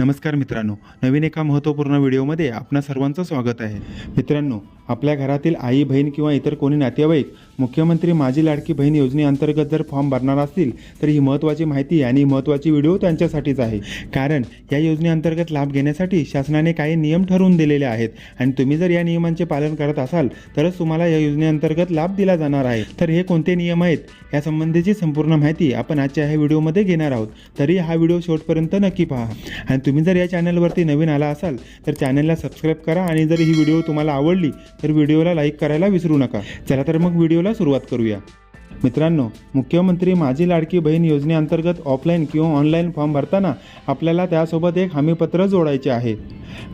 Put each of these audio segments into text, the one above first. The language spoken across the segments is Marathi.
नमस्कार मित्रांनो नवीन एका महत्त्वपूर्ण व्हिडिओमध्ये आपणा सर्वांचं स्वागत आहे. मित्रांनो आपल्या घरातील आई बहीण किंवा इतर कोणी नातेवाईक मुख्यमंत्री माझी लाडकी बहीण योजनेअंतर्गत जर फॉर्म भरणार असतील तर ही महत्त्वाची माहिती आणि महत्त्वाची व्हिडिओ त्यांच्यासाठीच आहे. कारण या योजनेअंतर्गत लाभ घेण्यासाठी शासनाने काही नियम ठरवून दिलेले आहेत. आणि तुम्ही जर या नियमांचे पालन करत असाल तरच तुम्हाला या योजनेअंतर्गत लाभ दिला जाणार आहे. तर हे कोणते नियम आहेत? यासंबंधीची संपूर्ण माहिती आपण आजच्या ह्या व्हिडिओमध्ये घेणार आहोत. तरी हा व्हिडिओ शेवटपर्यंत नक्की पहा. आणि तुम्ही जर या चॅनलवरती नवीन आला असाल तर चॅनलला सबस्क्राईब करा. आणि जर ही व्हिडिओ तुम्हाला आवडली तर व्हिडिओला लाईक करायला विसरू नका. चला तर मग व्हिडिओला सुरुवात करूया. मित्रांनो मुख्यमंत्री माझी लाडकी बहीण योजनेअंतर्गत ऑफलाईन किंवा ऑनलाईन फॉर्म भरताना आपल्याला त्यासोबत एक हमीपत्र जोडायचे आहे.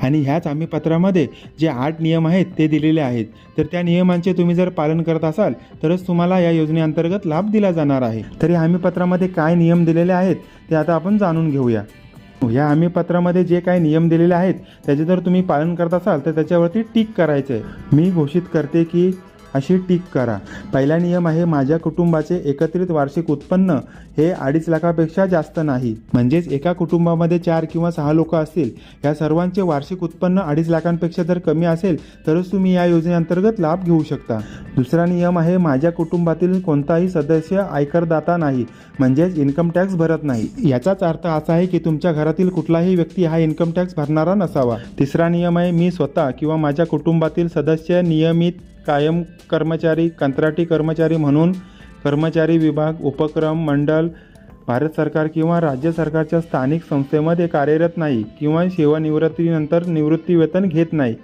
आणि ह्याच हमीपत्रामध्ये जे आठ नियम आहेत ते दिलेले आहेत. तर त्या नियमांचे तुम्ही जर पालन करत असाल तरच तुम्हाला या योजनेअंतर्गत लाभ दिला जाणार आहे. तर या हमीपत्रामध्ये काय नियम दिलेले आहेत ते आता आपण जाणून घेऊया. ह्या हमीपत्रामध्ये जे काही नियम दिलेले आहेत त्याचे जर तुम्ही पालन करत असाल तर त्याच्यावरती टीक करायचं आहे मी घोषित करते की अशी टीक करा. पहिला नियम आहे माझ्या कुटुंबाचे एकत्रित वार्षिक उत्पन्न हे अडीच लाखापेक्षा जास्त नाही. म्हणजेच एका कुटुंबामध्ये चार किंवा सहा लोक असतील या सर्वांचे वार्षिक उत्पन्न अडीच लाखांपेक्षा जर कमी असेल तरच तुम्ही या योजनेअंतर्गत लाभ घेऊ शकता. दुसरा नियम आहे माझ्या कुटुंबातील कोणताही सदस्य आयकरदाता नाही म्हणजेच इन्कम टॅक्स भरत नाही. याचाच अर्थ असा आहे की तुमच्या घरातील कुठलाही व्यक्ती हा इन्कम टॅक्स भरणारा नसावा. तिसरा नियम आहे मी स्वतः किंवा माझ्या कुटुंबातील सदस्य नियमित कायम कर्मचारी कंत्राटी कर्मचारी म्हणून कर्मचारी विभाग उपक्रम मंडळ भारत सरकार किंवा राज्य सरकारच्या स्थानिक संस्थेमध्ये कार्यरत नाही किंवा सेवानिवृत्तीनंतर निवृत्ती वेतन घेत नाही.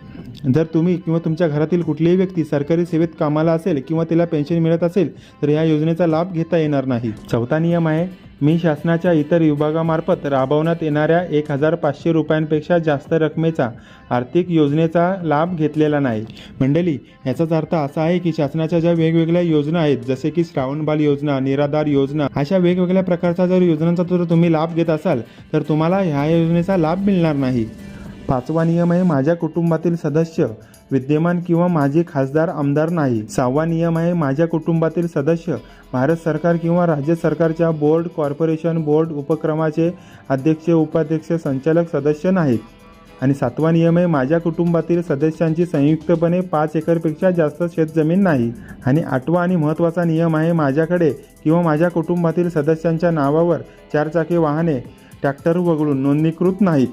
जर तुम्ही किंवा तुमच्या घरातील कुठलीही व्यक्ती सरकारी सेवेत कामाला असेल किंवा तिला पेन्शन मिळत असेल तर या योजनेचा लाभ घेता येणार नाही. चौथा नियम आहे मी शासनाच्या इतर विभागामार्फत राबवण्यात येणाऱ्या एक हजार पाचशे रुपयांपेक्षा जास्त रकमेचा आर्थिक योजनेचा लाभ घेतलेला नाही. मंडळी याचाच अर्थ असा आहे की शासनाच्या ज्या वेगवेगळ्या योजना आहेत जसे की श्रावणबाल योजना निराधार योजना अशा वेगवेगळ्या प्रकारचा जर योजनांचा जर तुम्ही लाभ घेत असाल तर तुम्हाला ह्या योजनेचा लाभ मिळणार नाही. पाचवा नियम आहे माझ्या कुटुंबातील सदस्य विद्यमान किंवा माझे खासदार आमदार नाही. सहावा नियम आहे माझ्या कुटुंबातील सदस्य भारत सरकार किंवा राज्य सरकारच्या बोर्ड कॉर्पोरेशन बोर्ड उपक्रमाचे अध्यक्ष उपाध्यक्ष संचालक सदस्य नाहीत. आणि सातवा नियम आहे माझ्या कुटुंबातील सदस्यांची संयुक्तपणे पाच एकरपेक्षा जास्त शेतजमीन नाही. आणि आठवा आणि महत्त्वाचा नियम आहे माझ्याकडे किंवा माझ्या कुटुंबातील सदस्यांच्या नावावर चारचाकी वाहने ट्रॅक्टर वगळून नोंदणीकृत नाहीत.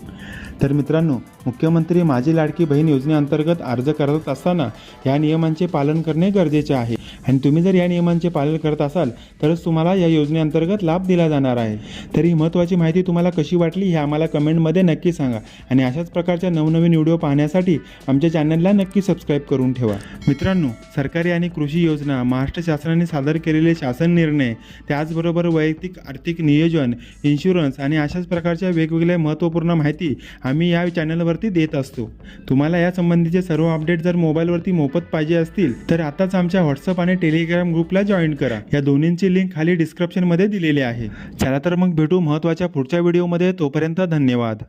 तर मित्रांनो मुख्यमंत्री माझी लाडकी बहीण योजनेअंतर्गत अर्ज करत असताना या नियमांचे पालन करणे गरजेचे आहे. आणि तुम्ही जर या नियमांचे पालन करत असाल तरच तुम्हाला या योजनेअंतर्गत लाभ दिला जाणार आहे. तर ही महत्त्वाची माहिती तुम्हाला कशी वाटली हे आम्हाला कमेंटमध्ये नक्की सांगा. आणि अशाच प्रकारच्या नवनवीन व्हिडिओ पाहण्यासाठी आमच्या चॅनलला नक्की सबस्क्राईब करून ठेवा. मित्रांनो सरकारी आणि कृषी योजना महाराष्ट्र शासनाने सादर केलेले शासन निर्णय त्याचबरोबर वैयक्तिक आर्थिक नियोजन इन्शुरन्स आणि अशाच प्रकारच्या वेगवेगळ्या महत्त्वपूर्ण माहिती आम्ही या चॅनलवरती देत असतो. तुम्हाला या संबंधीचे सर्व अपडेट जर मोबाईलवरती मोफत पाहिजे असतील तर आताच आमच्या व्हॉट्सअप आणि टेलिग्राम ग्रुपला जॉईन करा. या दोन्हींची लिंक खाली डिस्क्रिप्शनमध्ये दिलेली आहे. चला तर मग भेटू महत्त्वाच्या पुढच्या व्हिडिओमध्ये तोपर्यंत धन्यवाद.